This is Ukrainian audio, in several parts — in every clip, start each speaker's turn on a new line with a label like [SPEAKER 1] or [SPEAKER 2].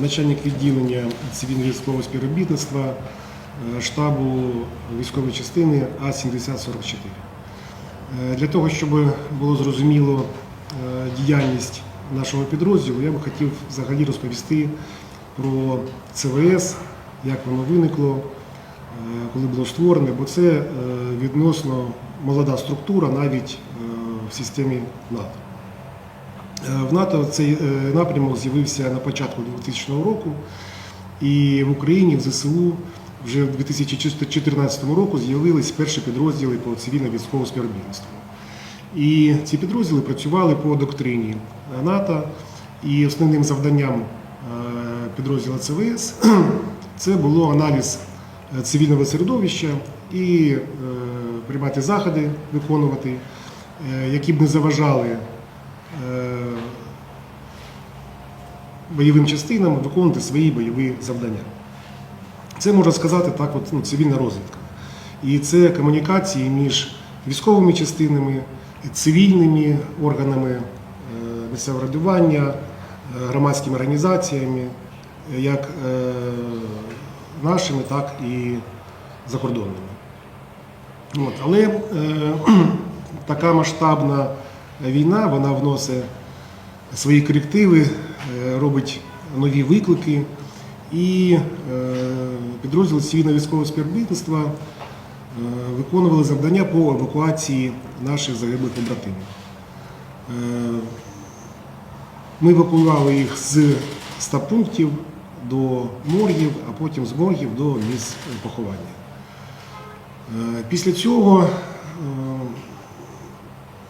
[SPEAKER 1] начальник відділення цивільного військового співробітництва е, штабу військової частини А-7044. Е, Для того, щоб було зрозуміло е, діяльність нашого підрозділу, я би хотів взагалі розповісти про ЦВС, як воно виникло, коли було створене, бо це відносно молода структура навіть в системі НАТО. Е, В НАТО цей е, напрямок з'явився на початку 2000 року, і в Україні в ЗСУ вже в 2014 році з'явились перші підрозділи по цивільно-військовому співробітництву. І ці підрозділи працювали по доктрині НАТО, і основним завданням е, підрозділу ЦВС це було аналіз цивільного середовища і приймати заходи, виконувати, які б не заважали бойовим частинам виконувати свої бойові завдання. Це можна сказати так, от, ну, цивільна розвідка. І це комунікації між військовими частинами, цивільними органами е, місцевого радування, е, громадськими організаціями, е, як е, нашими, так і закордонними. От. Але е, така масштабна війна вона вносить свої корективи, е, робить нові виклики. І е, підрозділи цивільного військового співробітництва е, виконували завдання по евакуації наших загиблих побратимів. Ми евакуювали їх з 100 пунктів до моргів, а потім з моргів до місць поховання. Після цього,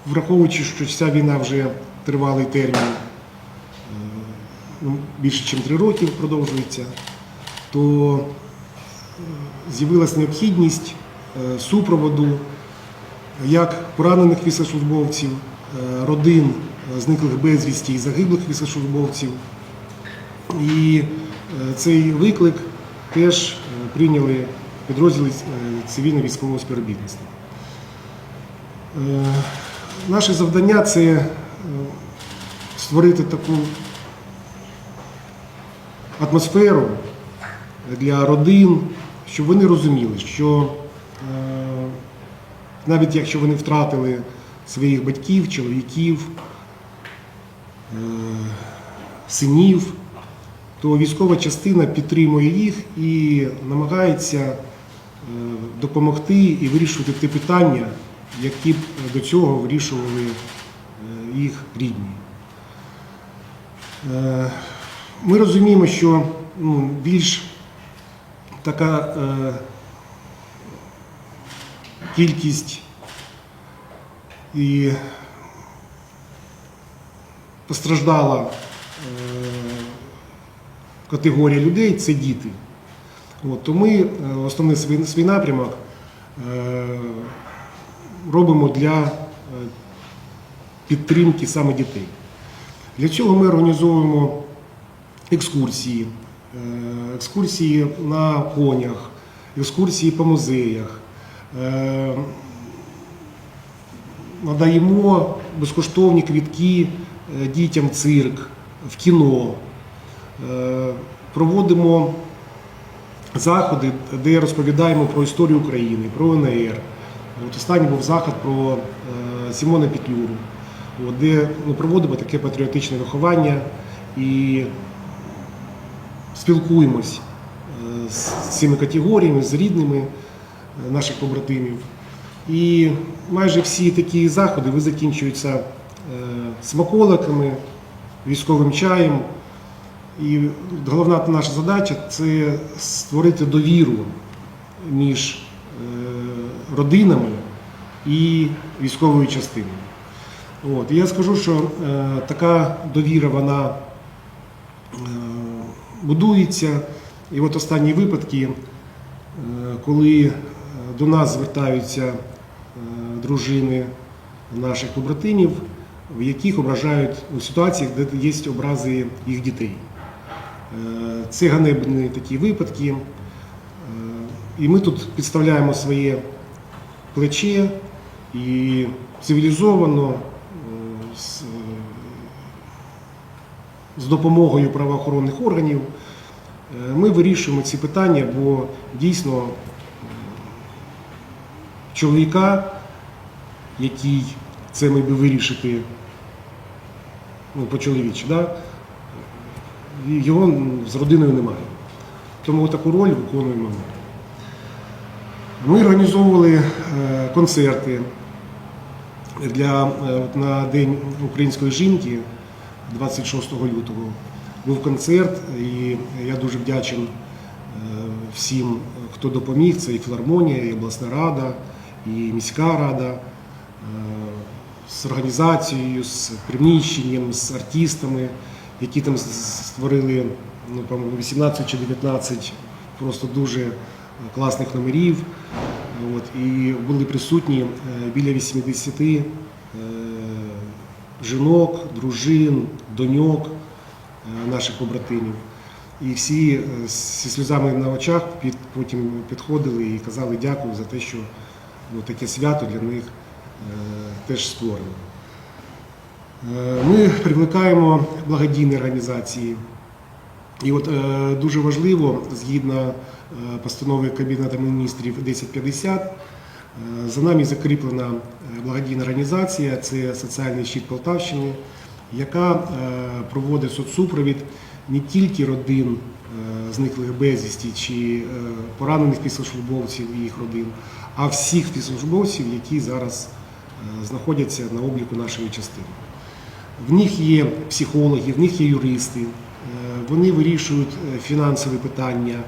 [SPEAKER 1] враховуючи, що ця війна вже тривалий термін, е, більше ніж три роки продовжується, то е, з'явилась необхідність е, супроводу як поранених військовослужбовців, родин зниклих безвісті і загиблих військовослужбовців. І цей виклик теж прийняли підрозділи цивільно-військового співробітництва. Наше завдання це е, створити таку атмосферу для родин, щоб вони розуміли, що е, навіть якщо вони втратили своїх батьків, чоловіків, е, синів, то військова частина підтримує їх і намагається допомогти і вирішувати ті питання, які б до цього вирішували е, їх рідні. Е, Ми розуміємо, що ну, більш така е, кількість і постраждала е, категорія людей це діти. От, то ми е, основний свій, напрямок е, робимо для е, підтримки саме дітей. Для цього ми організовуємо екскурсії, е, екскурсії на конях, екскурсії по музеях. Е, Надаємо безкоштовні квітки дітям в цирк, в кіно. Проводимо заходи, де розповідаємо про історію України, про ОНР. От останній був заход про е, Сімона Петлюру, де ми проводимо таке патріотичне виховання і спілкуємось е, з цими категоріями, з рідними е, наших побратимів. І майже всі такі заходи закінчуються смаколиками, військовим чаєм. І головна наша задача це створити довіру між родинами і військовою частиною. От. І я скажу, що е, така довіра вона е, будується. І от останні випадки, е, коли е, до нас звертаються е, дружини наших побратимів, в яких ображають у ситуаціях, де є образи їх дітей. Е, Це ганебні такі випадки. Е, І ми тут підставляємо своє плече і цивілізовано, е, з- з допомогою правоохоронних органів е, ми вирішуємо ці питання, бо дійсно чоловіка, який це міг би вирішити ну, по-чоловічі, да? його з родиною немає. Тому таку роль виконуємо ми. Ми організовували е, концерти для, е, на День української жінки 26 лютого. Був концерт, і я дуже вдячен е, всім, хто допоміг. Це і філармонія, і обласна рада, і міська рада з організацією, з приміщенням, з артистами, які там створили ну, 18 чи 19 просто дуже класних номерів. От, і були присутні е, біля 80 е, жінок, дружин, доньок е, наших побратимів. І всі зі сльозами на очах потім підходили і казали дякую за те, що ну, таке свято для них теж створено. Ми привлекаємо благодійні організації. І от дуже важливо, згідно постанови Кабінету міністрів 1050, е, за нами закріплена е, благодійна організація, це соціальний щит Полтавщини, яка е, проводить соцсупровід не тільки родин е, зниклих безвісті чи е, поранених пісослужбовців і їх родин, а всіх пісослужбовців, які зараз е, знаходяться на обліку нашої частини. В них є психологи, в них є юристи, е, вони вирішують е, фінансові питання, е,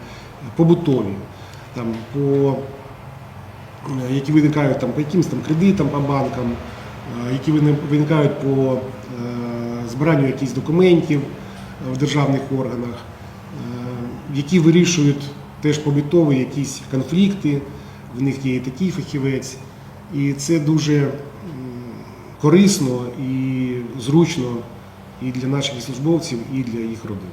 [SPEAKER 1] побутові, там, по, е, які виникають там, по якимось там кредитам по банкам, е, які виникають по е, збиранню якихось документів в державних органах, які вирішують теж побутові якісь конфлікти, в них є і такий фахівець. І це дуже корисно і зручно і для наших службовців, і для їх родин.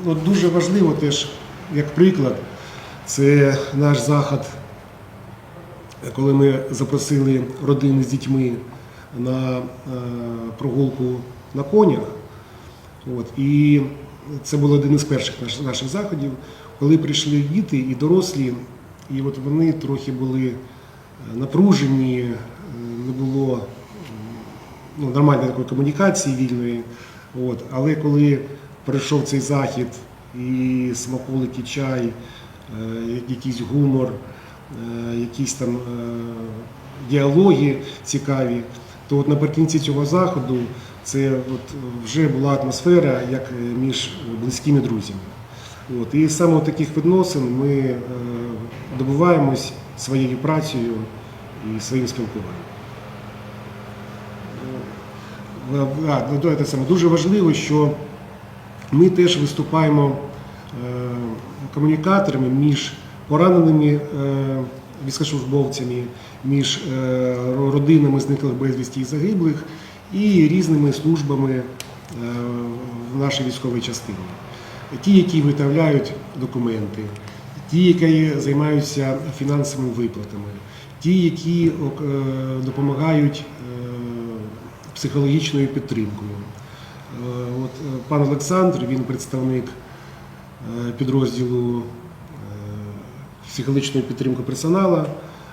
[SPEAKER 1] Е, ну, Дуже важливо теж, як приклад, це наш заход, коли ми запросили родини з дітьми на е, прогулку на конях. От, і це був один із перших наш- наших заходів, коли прийшли діти і дорослі, і от вони трохи були е, напружені, е, не було ну, нормальної такої комунікації вільної. От. Але коли пройшов цей захід і смаколики, чай, е, якийсь гумор, е, якісь там е, діалоги цікаві, то от наприкінці цього заходу це от вже була атмосфера як між близькими друзями. От. І саме от таких відносин ми добуваємось своєю працею і своїм спілкуванням. А, ну, це саме дуже важливо, що ми теж виступаємо е, комунікаторами між пораненими е, військовослужбовцями, між е, родинами зниклих безвісті і загиблих і різними службами в нашій військовій частині. Ті, які виготовляють документи, ті, які займаються фінансовими виплатами, ті, які допомагають психологічною підтримкою. Е, От е, пан Олександр, він представник е, підрозділу психологічної підтримки персоналу,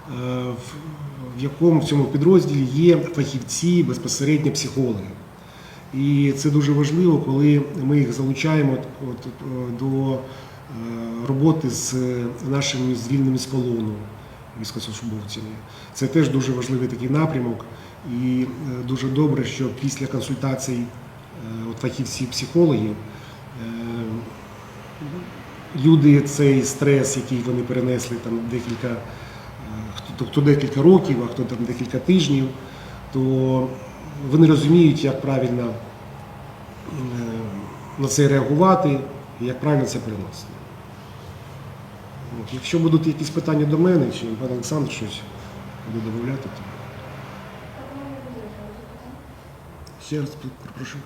[SPEAKER 1] в- якому в цьому підрозділі є фахівці, безпосередньо психологи. І це дуже важливо, коли ми їх залучаємо до роботи з нашими звільненими з полону військовослужбовцями. Це теж дуже важливий такий напрямок. І дуже добре, що після консультацій от фахівців психологів е, люди цей стрес, який вони перенесли там декілька, е, хто, хто декілька років, а хто там декілька тижнів, то вони розуміють, як правильно е, на це реагувати і як правильно це переносити. От, Якщо будуть якісь питання до мене, чи пан Олександр щось буде додати, то ще раз прошу.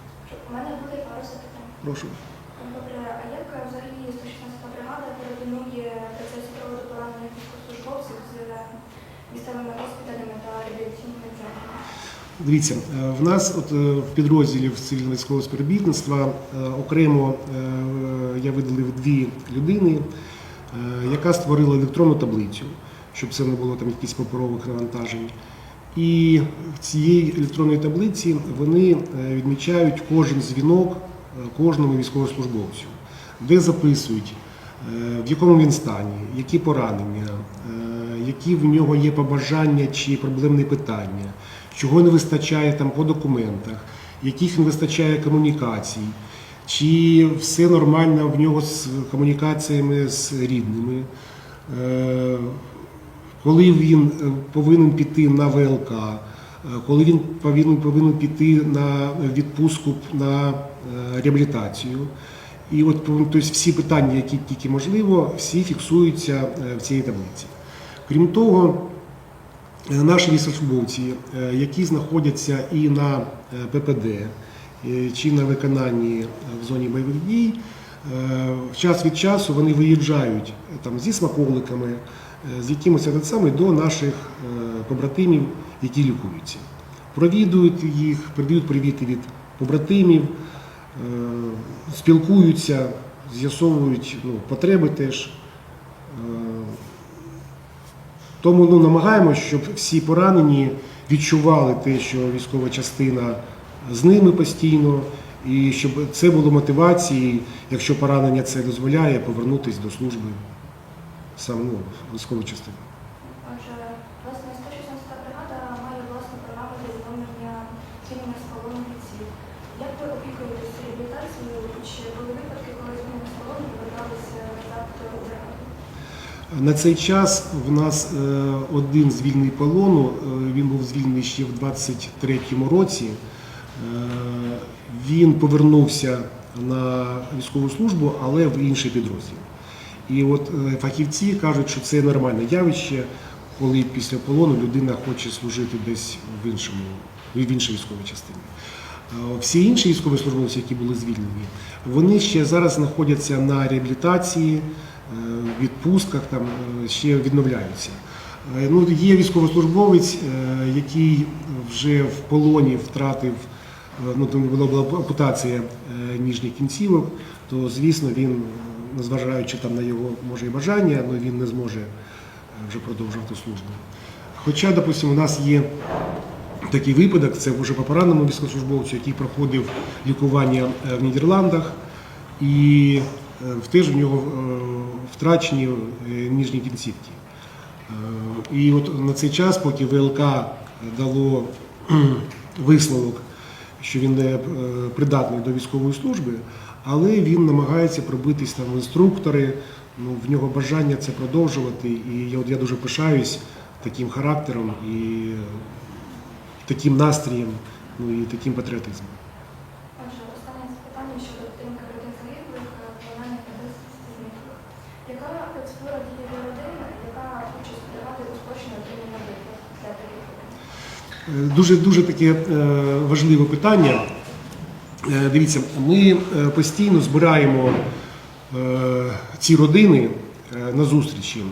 [SPEAKER 2] У мене буде пару запитань.
[SPEAKER 1] Прошу.
[SPEAKER 2] Добре, а як е, взагалі 116 бригада координує процес проводу поранених військовослужбовців з місцевими госпіталями та реабілітаційними центрами?
[SPEAKER 1] Дивіться, е, в нас от е, в підрозділі в цивільно-військового співробітництва е, окремо е, я видалив дві людини, е, яка створила електронну таблицю, щоб це не було там якісь паперових навантажень. І в цій електронній таблиці вони е, відмічають кожен дзвінок е, кожному військовослужбовцю, де записують, е, в якому він стані, які поранення, е, які в нього є побажання чи проблемні питання, чого не вистачає там по документах, яких не вистачає комунікацій, чи все нормально в нього з комунікаціями з рідними. Е, коли він е, повинен піти на ВЛК, е, коли він повинен, повинен піти на відпустку на е, реабілітацію. І от тобто, всі питання, які тільки можливо, всі фіксуються е, в цій таблиці. Крім того, е, наші військовослужбовці, е, які знаходяться і на е, ППД, е, чи на виконанні е, в зоні бойових дій, е, час від часу вони виїжджають е, там зі смаколиками, е, з якимось саме до наших е, побратимів, які лікуються. Провідують їх, передають привіти від побратимів, е, спілкуються, з'ясовують ну, потреби теж. Е, Тому ну, намагаємося, щоб всі поранені відчували те, що військова частина з ними постійно, і щоб це було мотивацією, якщо поранення це дозволяє, повернутися до служби саме ну, військової частини.
[SPEAKER 2] Отже, власне, 116 бригада має власну програму для відновлення звільнення з полону бійців. Як ви опікуєтесь реабілітацією? Чи були випадки, коли звільнені з полону поверталися назад у бригаду?
[SPEAKER 1] На цей час в нас е, один звільний полону, е, він був звільнений ще в 23-му році. Е, Він повернувся на військову службу, але в інший підрозділ. І от е, фахівці кажуть, що це нормальне явище, коли після полону людина хоче служити десь в іншому, в іншій військовій частині. Всі інші військовослужбовці, які були звільнені, вони ще зараз знаходяться на реабілітації, е, відпустках, там е, ще відновляються. Ну, є військовослужбовець, який вже в полоні втратив, ну там була, ампутація ніжніх кінцівок, то звісно він, незважаючи там на його може і бажання, але він не зможе е, вже продовжувати службу. Хоча, допустимо, у нас є такий випадок, це вже по пораненому військовослужбовцю, який проходив лікування е, в Нідерландах, і е, теж в нього втрачені ніжні кінцівки. І от на цей час, поки ВЛК дало висновок, що він не придатний до військової служби, але він намагається пробитись там в інструктори. Ну, в нього бажання це продовжувати. І я, от, я дуже пишаюсь таким характером і таким настроєм, ну і таким патріотизмом. Дуже дуже таке е, важливе питання. Е, Дивіться, ми е, постійно збираємо е, ці родини на зустрічі.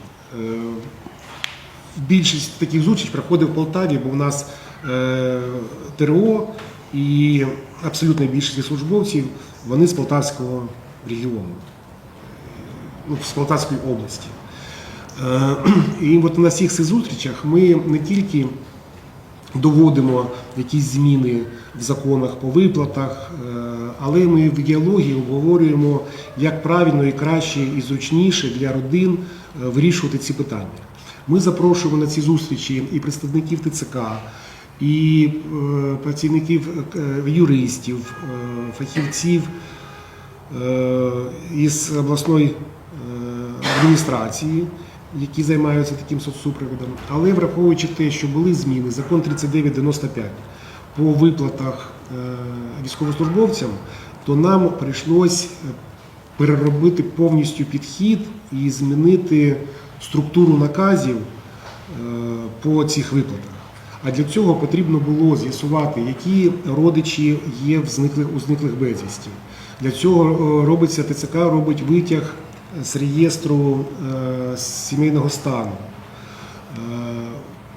[SPEAKER 1] Більшість таких зустріч проходить в Полтаві, бо в нас ТРО і абсолютна більшість службовців вони з Полтавського регіону, ну, з Полтавської області. І от на всіх цих зустрічах ми не тільки доводимо якісь зміни в законах по виплатах, е, але ми в діалогі обговорюємо, як правильно і краще і зручніше для родин е, вирішувати ці питання. Ми запрошуємо на ці зустрічі і представників ТЦК, і е, працівників юристів, фахівців із обласної адміністрації, які займаються таким соцсупроводом. Але враховуючи те, що були зміни, закон 3995 по виплатах е, військовослужбовцям, то нам прийшлось е, переробити повністю підхід і змінити структуру наказів е, по цих виплатах. А для цього потрібно було з'ясувати, які родичі є в зниклих у зниклих безвісті. Для цього робиться ТЦК робить витяг з реєстру сімейного стану,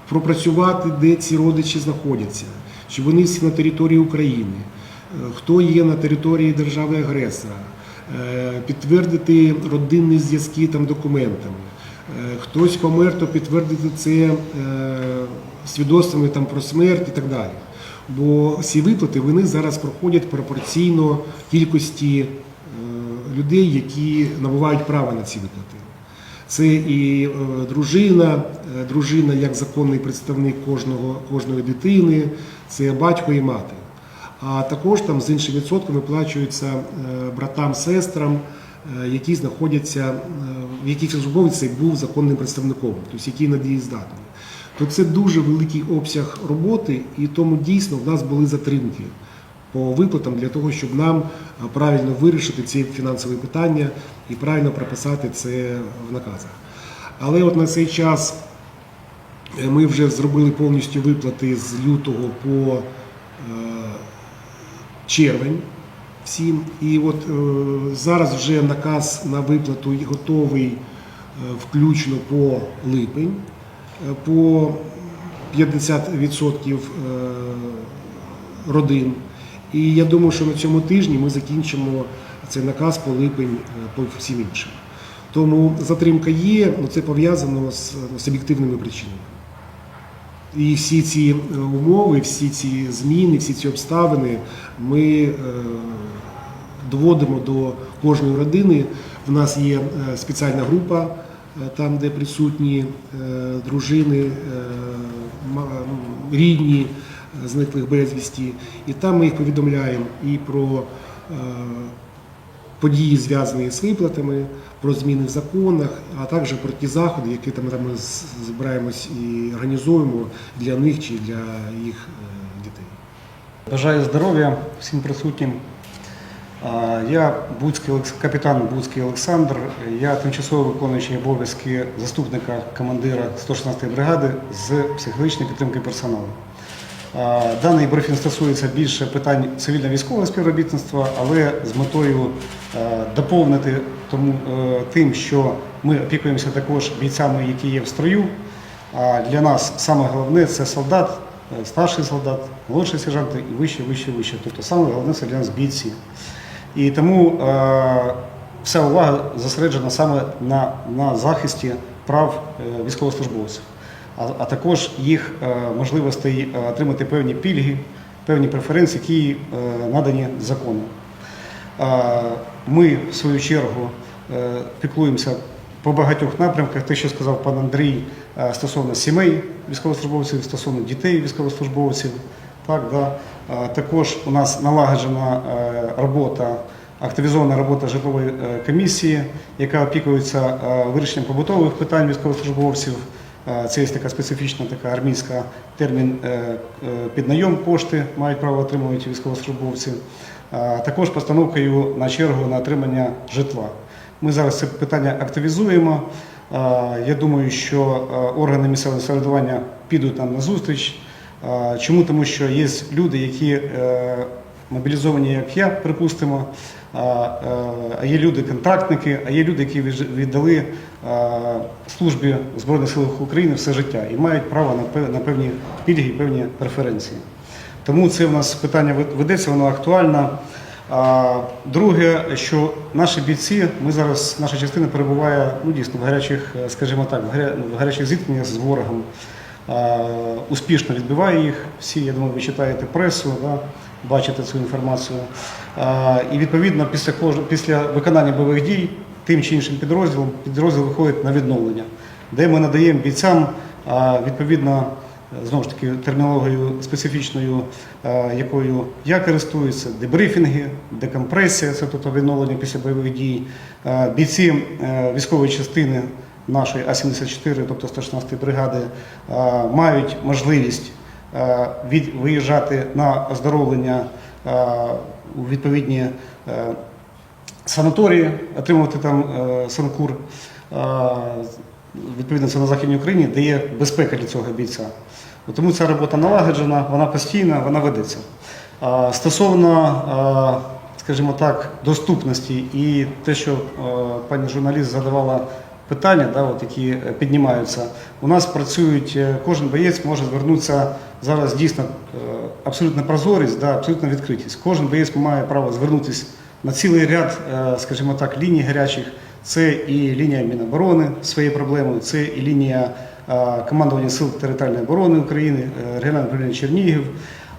[SPEAKER 1] пропрацювати, де ці родичі знаходяться, чи вони всі на території України, е, хто є на території держави-агресора, е, підтвердити родинні зв'язки там документами. Е, Хтось помер, то підтвердити це свідоцтвами там про смерть і так далі. Бо всі виплати вони зараз проходять пропорційно кількості людей, які набувають право на ці виплати. Це і е, дружина, е, дружина як законний представник кожного, кожної дитини, це батько і мати. А також там з іншим відсотком виплачуються е, братам, сестрам, які знаходяться, в яких службовець був законним представником, тобто які надієздатні. То це дуже великий обсяг роботи, і тому дійсно в нас були затримки по виплатам для того, щоб нам правильно вирішити ці фінансові питання і правильно прописати це в наказах. Але от на цей час е, ми вже зробили повністю виплати з лютого по е, червень всім. І от е, зараз вже наказ на виплату готовий включно по липень, по 50% е, родин. І я думаю, що на цьому тижні ми закінчимо цей наказ по липень е, по всім іншим. Тому затримка є, але це пов'язано з, з об'єктивними причинами. І всі ці е, умови, всі ці зміни, всі ці обставини ми е, доводимо до кожної родини. В нас є е, спеціальна група, е, там, де присутні е, дружини, е, рідні е, зниклих безвісті. І там ми їх повідомляємо і про е, події, зв'язані з виплатами, про зміни в законах, а також про ті заходи, які там, ми збираємось і організуємо для них чи для їх е, дітей.
[SPEAKER 3] Бажаю здоров'я всім присутнім. Я Буцький капітан Буцький Олександр. Я тимчасово виконуючий обов'язки заступника командира 116-ї бригади з психологічної підтримки персоналу. Даний брифінг стосується більше питань цивільно-військового співробітництва, але з метою доповнити тому, е, тим, що ми опікуємося також бійцями, які є в строю. А для нас саме головне це солдат, е, старший солдат, молодший сержант і вище, вище, вище. Тобто саме головне це для нас бійці. І тому е, вся увага зосереджена саме на, на захисті прав е, військовослужбовців, а, також їх е, можливостей е, отримати певні пільги, певні преференції, які е, надані законом. Ми, в свою чергу, е, піклуємося по багатьох напрямках. Те, що сказав пан Андрій е, стосовно сімей військовослужбовців, стосовно дітей військовослужбовців. Так, да. Е, Також у нас налагоджена робота, активізована робота житлової комісії, яка опікується вирішенням побутових питань військовослужбовців. Це є така специфічна така армійська термін піднайом кошти мають право отримувати військовослужбовці. Також постановкою на чергу на отримання житла. Ми зараз це питання активізуємо. Я думаю, що органи місцевого самоврядування підуть нам на зустріч. Чому? Тому що є люди, які е, мобілізовані, як я, припустимо, а е, є люди-контрактники, а є люди, які віддали е, службі Збройних силах України все життя і мають право на певні пільги і певні преференції. Тому це в нас питання ведеться, воно актуально. А, Друге, що наші бійці, ми зараз, наша частина перебуває ну, дійсно в гарячих, е, скажімо так, в гарячих зіткненнях з ворогом. Успішно відбиває їх. Всі, я думаю, ви читаєте пресу, да, бачите цю інформацію. І відповідно після, після виконання бойових дій тим чи іншим підрозділом підрозділ виходить на відновлення, де ми надаємо бійцям відповідно знову ж таки термінологією специфічною, е, якою я користуюся, дебрифінги, декомпресія, це тобто відновлення після бойових дій. Е, Бійці е, військової частини нашої А-74, тобто 116 бригади, мають можливість виїжджати на оздоровлення у відповідні санаторії, отримувати там санкур. Відповідно, це на Західній Україні, де є безпека для цього бійця. Тому ця робота налагоджена, вона постійна, вона ведеться. Стосовно, скажімо так, доступності і те, що пані журналіст задавала питання, да, от, які е, піднімаються. У нас працюють, е, кожен боєць може звернутися зараз дійсно е, абсолютна прозорість, да, абсолютна відкритість. Кожен боєць має право звернутися на цілий ряд, скажімо так, ліній гарячих. Це і лінія Міноборони своєю проблемою, це і лінія е, командування Сил територіальної оборони України, е, регіональне управління Чернігів.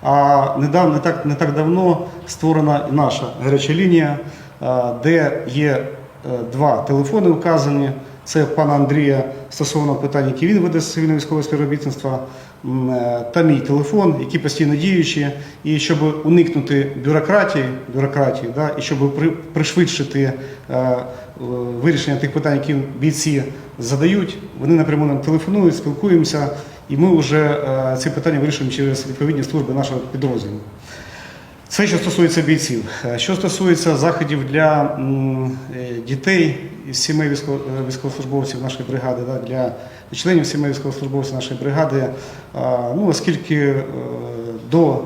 [SPEAKER 3] А недавно, не так, не так давно створена наша гаряча лінія, е, де є два телефони вказані. Це пана Андрія стосовно питань, які він веде з цивільно військового співробітництва, та мій телефон, які постійно діючі. І щоб уникнути бюрократії, бюрократії да, і щоб при- пришвидшити е, е, вирішення тих питань, які бійці задають, вони напряму нам телефонують, спілкуємося, і ми вже е, ці питання вирішуємо через відповідні служби нашого підрозділу. Це що стосується бійців. Е, Що стосується заходів для е, дітей із сімей е, військовослужбовців нашої бригади, для членів сімей військовослужбовців нашої бригади, ну, оскільки до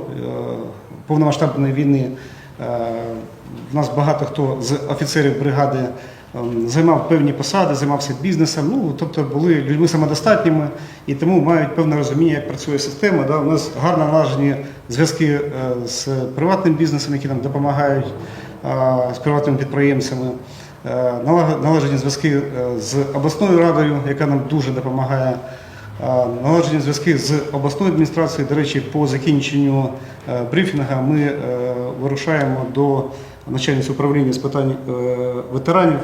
[SPEAKER 3] повномасштабної війни в нас багато хто з офіцерів бригади займав певні посади, займався бізнесом, ну, тобто були людьми самодостатніми і тому мають певне розуміння, як працює система. Да. У нас гарно налажені зв'язки е, з приватним бізнесом, які нам допомагають, е, з приватними підприємцями. Е, Налажені зв'язки з обласною радою, яка нам дуже допомагає. Налагоджені зв'язки з обласною адміністрацією. До речі, по закінченню брифінга ми вирушаємо до начальниці управління з питань е, ветеранів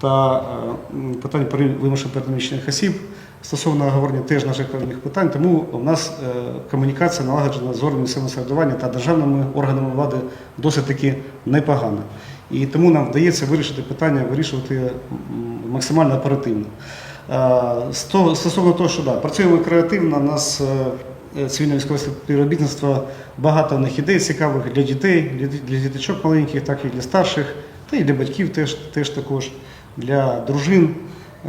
[SPEAKER 3] та е, питань вимушено переміщених осіб стосовно говорення теж наших певних питань. Тому у нас е, комунікація налагоджена з органами самоврядування та державними органами влади досить таки непогана. І тому нам вдається вирішити питання, вирішувати максимально оперативно. Е, сто- Стосовно того, що да, працюємо креативно, нас е, цивільне військове співробітництво, багато них ідей цікавих для дітей, для ді- діточок маленьких, так і для старших, та і для батьків теж, теж також, для дружин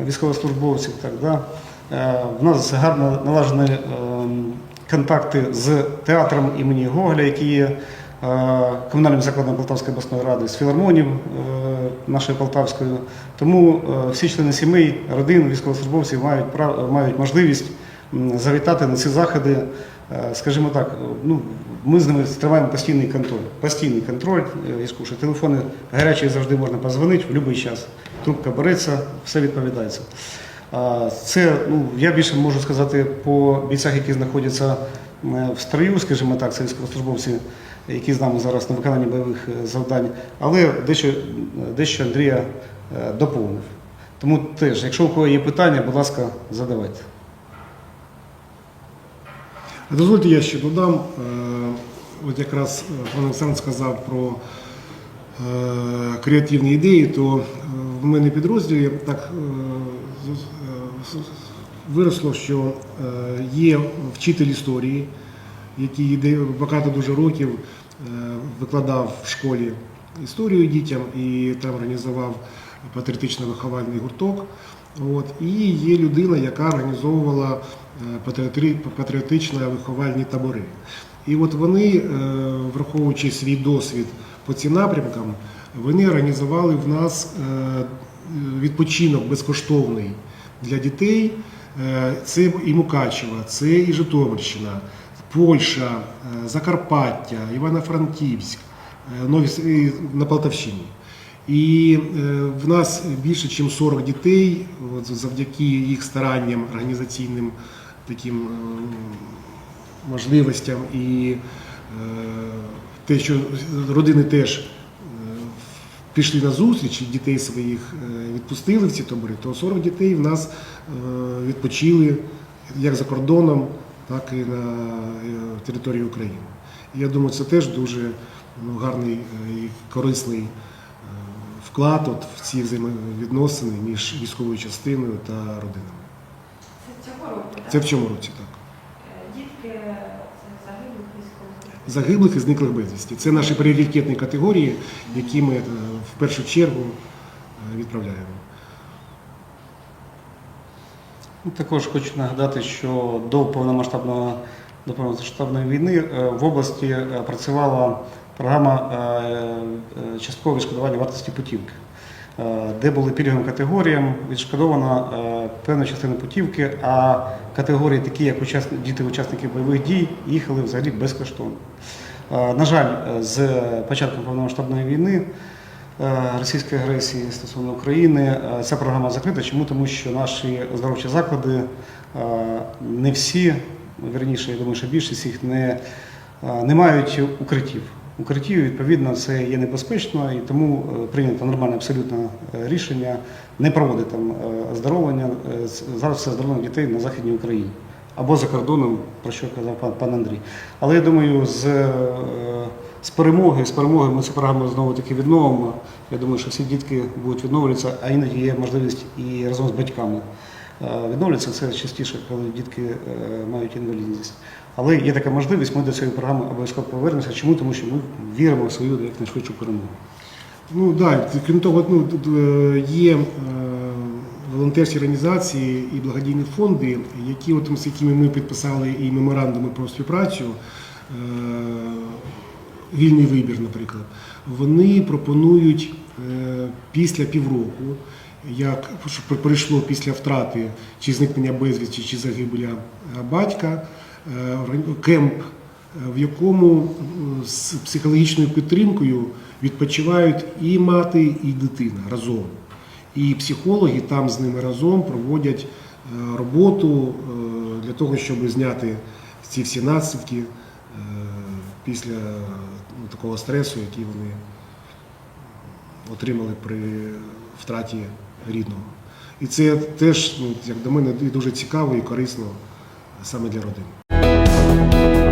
[SPEAKER 3] е, військовослужбовців. Так, да. Е, В нас гарно налажені контакти з театром імені Гоголя, який є комунальним закладом Полтавської обласної ради, з філармонією нашою Полтавською. Тому всі члени сімей, родин, військовослужбовців мають мають можливість завітати на ці заходи. Е, Скажімо так, ну, ми з ними тримаємо постійний контроль. Постійний контроль, е, військові що телефони гарячі завжди можна позвонити в будь-який час. Трубка береться, все відповідається. Це, ну, я більше можу сказати по бійцях, які знаходяться е, в строю, скажімо так, це військовослужбовці, які з нами зараз на виконанні бойових завдань, але дещо, дещо Андрія доповнив. Тому теж, якщо у кого є питання, будь ласка, задавайте.
[SPEAKER 1] Дозвольте, я ще додам. Е, От якраз е, пан Олександр сказав про е, креативні ідеї, то в мене підрозділі так виросло, що є вчитель історії, який багато дуже років викладав в школі історію дітям і там організував патріотично-виховальний гурток. От. І є людина, яка організовувала е, патріотично-виховальні табори. І от вони, е, враховуючи свій досвід по цим напрямкам, вони організували в нас е, відпочинок безкоштовний для дітей. Е, Це і Мукачева, це і Житомирщина, Польща, Закарпаття, Івано-Франківськ, на Полтавщині. І в нас більше, ніж 40 дітей, от завдяки їх старанням, організаційним таким е, можливостям і е, те, що родини теж е, пішли на зустріч і дітей своїх відпустили в ці табори, то 40 дітей в нас відпочили як за кордоном, так і на території України. Я думаю, це теж дуже ну, гарний і корисний вклад от в ці взаємовідносини між військовою частиною та родинами.
[SPEAKER 4] Так?
[SPEAKER 1] Це в цьому році так.
[SPEAKER 4] Е, Дітки це загиблих військових.
[SPEAKER 1] Загиблих і зниклих безвісті. Це наші пріоритетні категорії, які ми е, в першу чергу е, відправляємо.
[SPEAKER 3] Ну, Також хочу нагадати, що до повномасштабного до повномасштабної війни е, в області е, працювала програма е, е, часткового відшкодування вартості путівки. Е, де були пільговим категоріям, відшкодована е, певна частина путівки, а категорії, такі як діти учасників бойових дій, їхали взагалі безкоштовно. Е, На жаль, з початком повномасштабної війни російської агресії стосовно України ця програма закрита. Чому? Тому що наші оздоровчі заклади не всі, вірніше, я думаю, що більшість їх не, не мають укриттів. Укриттів, відповідно, це є небезпечно, і тому е, прийнято нормальне абсолютно е, рішення не проводити там е, оздоровлення. Зараз все оздоровлення дітей на Західній Україні або за кордоном, про що казав пан, Андрій. Але я думаю, з, з перемоги, з перемоги ми цю програму знову таки відновимо. Я думаю, що всі дітки будуть відновлюватися, а іноді є можливість і разом з батьками відновлюватися. Це частіше, коли дітки мають інвалідність. Але є така можливість, ми до цієї програми обов'язково повернемося. Чому? Тому що ми віримо в свою якнайшвидшу перемогу.
[SPEAKER 1] Ну так, крім того, ну, е, є е, волонтерські організації і благодійні фонди, які, от, з якими ми підписали і меморандуми про співпрацю, е, вільний вибір, наприклад, вони пропонують після півроку, як прийшло після втрати чи зникнення безвісті, чи загибеля батька, кемп в якому е, з психологічною підтримкою відпочивають і мати, і дитина разом. І психологи там з ними разом проводять е, роботу е, для того, щоб зняти ці всі наслідки е, після ну, такого стресу, який вони отримали при втраті рідного. І це теж, ну, як до мене, дуже цікаво і корисно саме для родини.